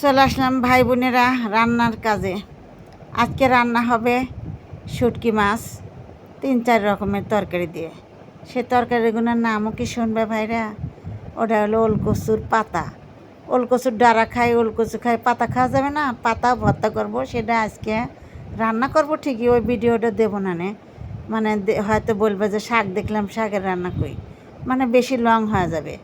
চলে আসলাম ভাই বোনেরা রান্নার কাজে। আজকে রান্না হবে শুটকি মাছ, তিন চার রকমের তরকারি দিয়ে। সে তরকারিগুলোর নামও কি শুনবে ভাইরা? ওটা হলো ওলকচুর পাতা। ওলকচুর ডারা খাই ওলকচু খাই পাতা খাওয়া যাবে না, পাতা ভর্তা করব, সেটা আজকে রান্না করব ঠিকই, ওই ভিডিওটা দেবো না মানে হয়তো বলবে যে শাক দেখলাম, শাকের রান্না করি মানে বেশি লং হয়ে যাবে।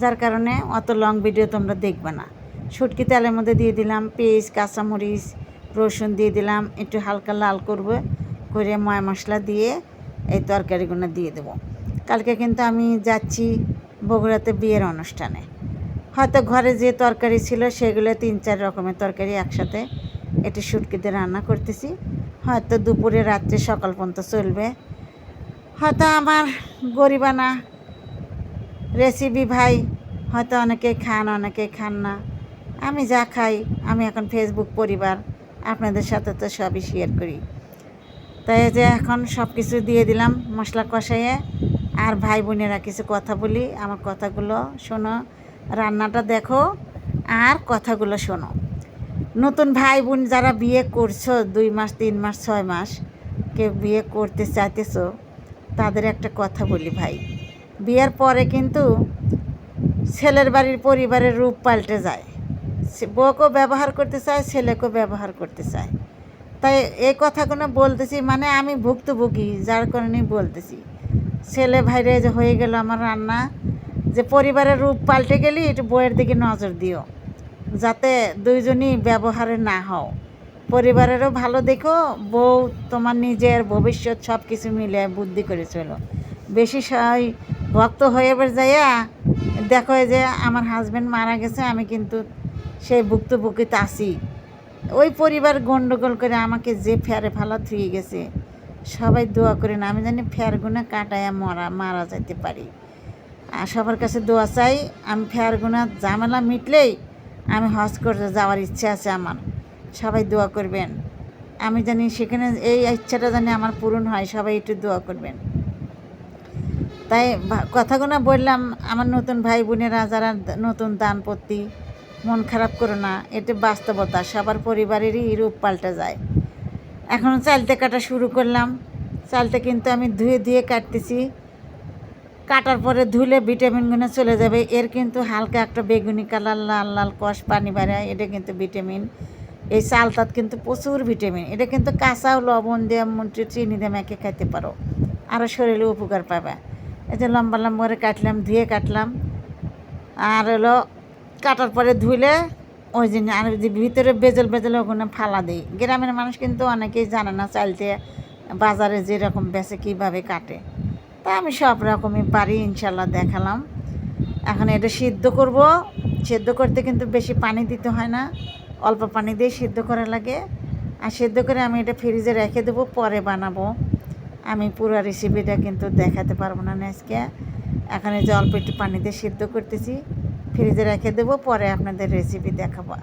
যার কারণে অত লং ভিডিও তোমরা দেখবে না। শুটকি তেলের মধ্যে দিয়ে দিলাম পেঁয়াজ, কাঁচামরিচ, রসুন দিয়ে দিলাম, একটু হালকা লাল করবে, করে ময় মশলা দিয়ে এই তরকারিগুলো দিয়ে দেবো। কালকে কিন্তু আমি যাচ্ছি বগুড়াতে বিয়ের অনুষ্ঠানে। হয়তো ঘরে যে তরকারি ছিল সেগুলো তিন চার রকমের তরকারি একসাথে এটি শুটকিতে রান্না করতেছি। হয়তো দুপুরে, রাত্রে, সকাল পর্যন্ত চলবে। হয়তো আমার গরিবানা রেসিপি ভাই হয়তো অনেকে খান অনেকে খান না। আমি যা খাই, আমি এখন ফেসবুক পরিবার, আপনাদের সাথে তো সবই শেয়ার করি। তাই যে এখন সব কিছু দিয়ে দিলাম মশলা কষাইয়ে, আর ভাই বোনেরা কিছু কথা বলি, আমার কথাগুলো শোনো, রান্নাটা দেখো, আর কথাগুলো শোনো। নতুন ভাই বোন যারা বিয়ে করছ, দুই মাস, তিন মাস, ছয় মাস, কেউ বিয়ে করতে চাইতেছো, তাদের একটা কথা বলি ভাই। বিয়ের পরে কিন্তু ছেলের বাড়ির পরিবারের রূপ পাল্টে যায়। বউকেও ব্যবহার করতে চায়, ছেলেকেও ব্যবহার করতে চায়। তাই এই কথাগুলো বলতেছি মানে আমি ভুক্তভোগী, যার কারণেই বলতেছি। ছেলে ভাইরে যে হয়ে গেল আমার রান্না, যে পরিবারের রূপ পাল্টে গেলি, একটু বইয়ের দিকে নজর দিও, যাতে দুইজনই ব্যবহারে না হও। পরিবারেরও ভালো দেখো, বউ তোমার নিজের ভবিষ্যৎ সব কিছু মিলে বুদ্ধি করে চলো। বেশি সবাই ভক্ত হয়ে এবার যাইয়া, দেখো যে আমার হাজব্যান্ড মারা গেছে, আমি কিন্তু সেই ভুক্তভোগীতে আছি ওই পরিবার গন্ডগোল করে আমাকে যে ফেরে ফালা থুয়ে গেছে, সবাই দোয়া করে না আমি জানি ফেরগুনা কাটায়া মরা, মারা যেতে পারি। আর সবার কাছে দোয়া চাই, আমি ফেরগুনা ঝামেলা মিটলেই আমি হজ করতে যাওয়ার ইচ্ছা আছে আমার। সবাই দোয়া করবেন। আমি জানি সেখানে এই ইচ্ছাটা জানি আমার পূরণ হয়, সবাই একটু দোয়া করবেন। তাই কথাগুলো বললাম, আমার নতুন ভাই বোনেরা যারা নতুন দানপত্তি মন খারাপ করো না এটা বাস্তবতা, সবার পরিবারেরই রূপ পাল্টে যায়। এখন চালতে কাটা শুরু করলাম। চালটা কিন্তু আমি ধুয়ে ধুয়ে কাটতেছি। কাটার পরে ধুলে ভিটামিনগুলো চলে যাবে। এর কিন্তু হালকা একটা বেগুনি কালার, লাল লাল কষ, পানি বেড়ায় এটা কিন্তু ভিটামিন। এই চালটাত কিন্তু প্রচুর ভিটামিন। এটা কিন্তু কাঁচাও লবণ দিয়ে মুটি চিনি দিয়ে মেখে খাইতে পারো। আরও শরীরে উপকার পাবে। এই যে লম্বা লম্বা করে কাটলাম, ধুয়ে কাটলাম। আর হলো কাটার পরে ধুইলে ওই জন্য আর যে ভিতরে বেজল বেজল ওখানে ফালা দিই গ্রামের মানুষ কিন্তু অনেকেই জানে না চালতে বাজারে যেরকম বেচে কীভাবে কাটে। তা আমি সব রকমই পারি, ইনশাল্লাহ দেখালাম। এখন এটা সিদ্ধ করব। সিদ্ধ করতে কিন্তু বেশি পানি দিতে হয় না, অল্প পানি দিয়ে সিদ্ধ করা লাগে। আর সিদ্ধ করে আমি এটা ফ্রিজে রেখে দেবো, পরে বানাবো। আমি পুরো রেসিপিটা কিন্তু দেখাতে পারব না আজকে। এখন এই যে অল্প একটু পানি দিয়ে সিদ্ধ করতেছি। ফ্রিজে রেখে দেবো পরে আপনাদের রেসিপি দেখাবো।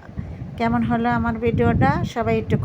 কেমন হলো আমার ভিডিওটা? সবাই একটু